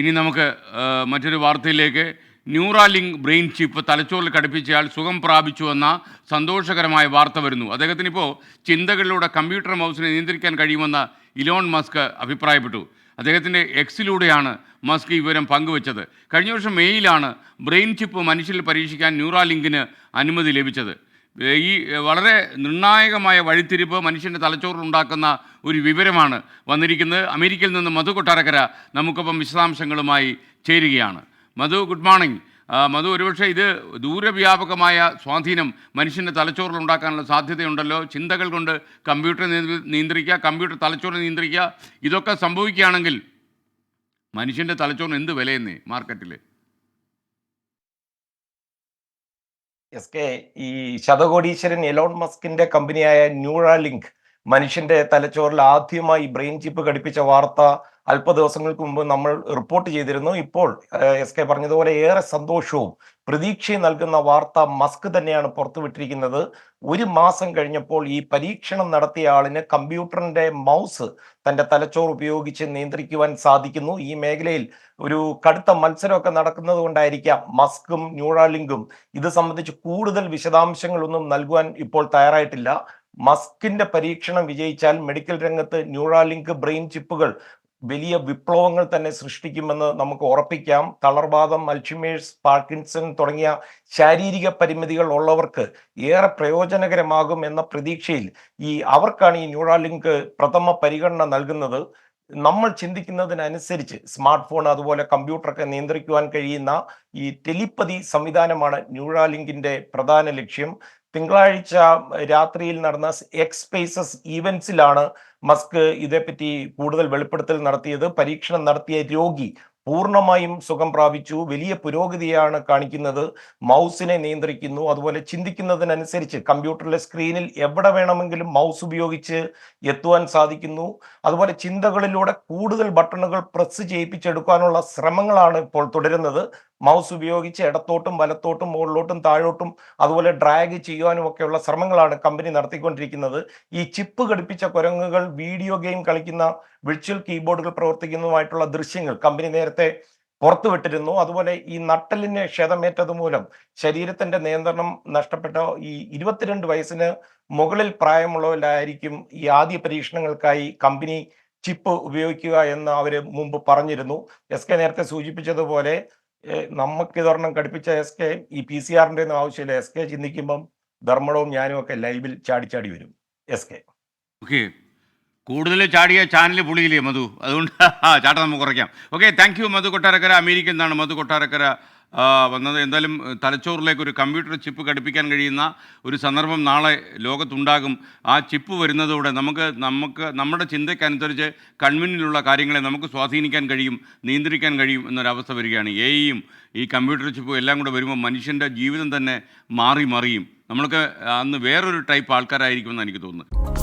ഇനി നമുക്ക് മറ്റൊരു വാർത്തയിലേക്ക്. ന്യൂറാലിങ്ക് ബ്രെയിൻ ചിപ്പ് തലച്ചോറിൽ ഘടിപ്പിച്ചയാൾ സുഖം പ്രാപിച്ചു എന്ന സന്തോഷകരമായ വാർത്ത വരുന്നു. അദ്ദേഹത്തിന് ഇപ്പോൾ ചിന്തകളിലൂടെ കമ്പ്യൂട്ടർ മൗസിനെ നിയന്ത്രിക്കാൻ കഴിയുമെന്ന ഇലോൺ മസ്ക് അഭിപ്രായപ്പെട്ടു. അദ്ദേഹത്തിന്റെ എക്സിലൂടെയാണ് മസ്ക് ഈ വിവരം പങ്കുവച്ചത്. കഴിഞ്ഞ വർഷം മെയ്യിലാണ് ബ്രെയിൻ ചിപ്പ് മനുഷ്യരിൽ പരീക്ഷിക്കാൻ ന്യൂറാലിങ്കിന് അനുമതി ലഭിച്ചത്. ഈ വളരെ നിർണായകമായ വഴിത്തിരിപ്പ് മനുഷ്യന്റെ തലച്ചോറിൽ ഉണ്ടാക്കുന്ന ഒരു വിവരമാണ് വന്നിരിക്കുന്നത്. അമേരിക്കയിൽ നിന്ന് മധു കൊട്ടാരക്കര നമുക്കൊപ്പം വിശദാംശങ്ങളുമായി ചേരുകയാണ്. മധു ഗുഡ് മോർണിംഗ് മധു ഒരുപക്ഷെ ഇത് ദൂരവ്യാപകമായ സ്വാധീനം മനുഷ്യന്റെ തലച്ചോറിൽ ഉണ്ടാക്കാനുള്ള സാധ്യതയുണ്ടല്ലോ. ചിന്തകൾ കൊണ്ട് കമ്പ്യൂട്ടർ നിയന്ത്രി- നിയന്ത്രിക്കുക കമ്പ്യൂട്ടർ തലച്ചോറ് നിയന്ത്രിക്കുക ഇതൊക്കെ സംഭവിക്കുകയാണെങ്കിൽ മനുഷ്യന്റെ തലച്ചോറിന് എന്ത് വിലയെന്നേ മാർക്കറ്റിൽ എസ് കെ ഈ ശതകോടീശ്വരൻ എലോൺ മസ്കിന്റെ കമ്പനിയായ ന്യൂറാലിങ്ക് മനുഷ്യന്റെ തലച്ചോറിൽ ആദ്യമായി ബ്രെയിൻ ചിപ്പ് ഘടിപ്പിച്ച വാർത്ത അല്പ ദിവസങ്ങൾക്ക് മുമ്പ് നമ്മൾ റിപ്പോർട്ട് ചെയ്തിരുന്നു. ഇപ്പോൾ എസ് കെ പറഞ്ഞതുപോലെ ഏറെ സന്തോഷവും പ്രതീക്ഷയും നൽകുന്ന വാർത്ത മസ്ക് തന്നെയാണ് പുറത്തുവിട്ടിരിക്കുന്നത്. ഒരു മാസം കഴിഞ്ഞപ്പോൾ ഈ പരീക്ഷണം നടത്തിയ ആളിന് കമ്പ്യൂട്ടറിന്റെ മൗസ് തന്റെ തലച്ചോറ് ഉപയോഗിച്ച് നിയന്ത്രിക്കുവാൻ സാധിക്കുന്നു. ഈ മേഖലയിൽ ഒരു കടുത്ത മത്സരമൊക്കെ നടക്കുന്നത് കൊണ്ടായിരിക്കാം മസ്കും ന്യൂറാലിങ്കും ഇത് സംബന്ധിച്ച് കൂടുതൽ വിശദാംശങ്ങളൊന്നും നൽകുവാൻ ഇപ്പോൾ തയ്യാറായിട്ടില്ല. മസ്കിന്റെ പരീക്ഷണം വിജയിച്ചാൽ മെഡിക്കൽ രംഗത്ത് ന്യൂറാലിങ്ക് ബ്രെയിൻ ചിപ്പുകൾ വലിയ വിപ്ലവങ്ങൾ തന്നെ സൃഷ്ടിക്കുമെന്ന് നമുക്ക് ഉറപ്പിക്കാം. തളർവാദം അൽഷിമേഴ്സ് പാർക്കിൻസൺ തുടങ്ങിയ ശാരീരിക പരിമിതികൾ ഉള്ളവർക്ക് ഏറെ പ്രയോജനകരമാകും എന്ന പ്രതീക്ഷയിൽ ഈ അവർക്കാണ് ഈ ന്യൂറാലിങ്ക് പ്രഥമ പരിഗണന നൽകുന്നത്. നമ്മൾ ചിന്തിക്കുന്നതിനനുസരിച്ച് സ്മാർട്ട് ഫോൺ അതുപോലെ കമ്പ്യൂട്ടറൊക്കെ നിയന്ത്രിക്കുവാൻ കഴിയുന്ന ഈ ടെലിപ്പതി സംവിധാനമാണ് ന്യൂറാലിങ്കിന്റെ പ്രധാന ലക്ഷ്യം. തിങ്കളാഴ്ച രാത്രിയിൽ നടന്ന എക്സ് സ്പേസസ് ഈവൻസിലാണ് മസ്ക് ഇതേപ്പറ്റി കൂടുതൽ വെളിപ്പെടുത്തൽ നടത്തിയത്. പരീക്ഷണം നടത്തിയ രോഗി പൂർണമായും സുഖം പ്രാപിച്ചു. വലിയ പുരോഗതിയാണ് കാണിക്കുന്നത്. മൗസിനെ നിയന്ത്രിക്കുന്നു. അതുപോലെ ചിന്തിക്കുന്നതിനനുസരിച്ച് കമ്പ്യൂട്ടറിലെ സ്ക്രീനിൽ എവിടെ വേണമെങ്കിലും മൗസ് ഉപയോഗിച്ച് എത്തുവാൻ സാധിക്കുന്നു. അതുപോലെ ചിന്തകളിലൂടെ കൂടുതൽ ബട്ടണുകൾ പ്രസ് ചെയ്യിപ്പിച്ചെടുക്കാനുള്ള ശ്രമങ്ങളാണ് ഇപ്പോൾ തുടരുന്നത്. മൗസ് ഉപയോഗിച്ച് ഇടത്തോട്ടും വലത്തോട്ടും മുകളിലോട്ടും താഴോട്ടും അതുപോലെ ഡ്രാഗ് ചെയ്യുവാനും ഒക്കെയുള്ള ശ്രമങ്ങളാണ് കമ്പനി നടത്തിക്കൊണ്ടിരിക്കുന്നത്. ഈ ചിപ്പ് ഘടിപ്പിച്ച കുരങ്ങുകൾ വീഡിയോ ഗെയിം കളിക്കുന്ന വിർച്വൽ കീബോർഡുകൾ പ്രവർത്തിക്കുന്നതുമായിട്ടുള്ള ദൃശ്യങ്ങൾ കമ്പനി നേരത്തെ പുറത്തുവിട്ടിരുന്നു. അതുപോലെ ഈ നട്ടലിന് ക്ഷതമേറ്റത് മൂലം ശരീരത്തിന്റെ നിയന്ത്രണം നഷ്ടപ്പെട്ട ഈ ഇരുപത്തിരണ്ട് വയസ്സിന് മുകളിൽ പ്രായമുള്ളവരിലായിരിക്കും ഈ ആദ്യ പരീക്ഷണങ്ങൾക്കായി കമ്പനി ചിപ്പ് ഉപയോഗിക്കുക എന്ന് അവർ മുമ്പ് പറഞ്ഞിരുന്നു. എസ് കെ നേരത്തെ സൂചിപ്പിച്ചതുപോലെ നമുക്ക് ഇതൊരെണ്ണം കടുപ്പിച്ച എസ് കെ ഈ പി സി ആറിന്റെ ഒന്നും ആവശ്യമില്ല. എസ് കെ ചിന്തിക്കുമ്പം ധർമ്മടവും ഞാനും ഒക്കെ ലൈവിൽ ചാടി ചാടി വരും. എസ് കെ കൂടുതൽ ചാടിയ ചാനൽ പുളിയില്ലേ മധു? അതുകൊണ്ട് ആ ചാട്ടം നമുക്ക് കുറയ്ക്കാം. Okay thank you Madhu Kottarakkara. അമേരിക്കയിൽ നിന്നാണ് മധു കൊട്ടാരക്കര വന്നത്. എന്തായാലും തലച്ചോറിലേക്ക് ഒരു കമ്പ്യൂട്ടർ ചിപ്പ് ഘടിപ്പിക്കാൻ കഴിയുന്ന ഒരു സന്ദർഭം നാളെ ലോകത്തുണ്ടാകും. ആ ചിപ്പ് വരുന്നതോടെ നമുക്ക് നമുക്ക് നമ്മുടെ ചിന്തയ്ക്കനുസരിച്ച് കൺവിനിലുള്ള കാര്യങ്ങളെ നമുക്ക് സ്വാധീനിക്കാൻ കഴിയും നിയന്ത്രിക്കാൻ കഴിയും എന്നൊരവസ്ഥ വരികയാണ്. എ ഐയും ഈ കമ്പ്യൂട്ടർ ചിപ്പും എല്ലാം കൂടെ വരുമ്പോൾ മനുഷ്യന്റെ ജീവിതം തന്നെ മാറി മറിയും. നമ്മൾക്ക് അന്ന് വേറൊരു ടൈപ്പ് ആൾക്കാരായിരിക്കുമെന്ന് എനിക്ക് തോന്നുന്നത്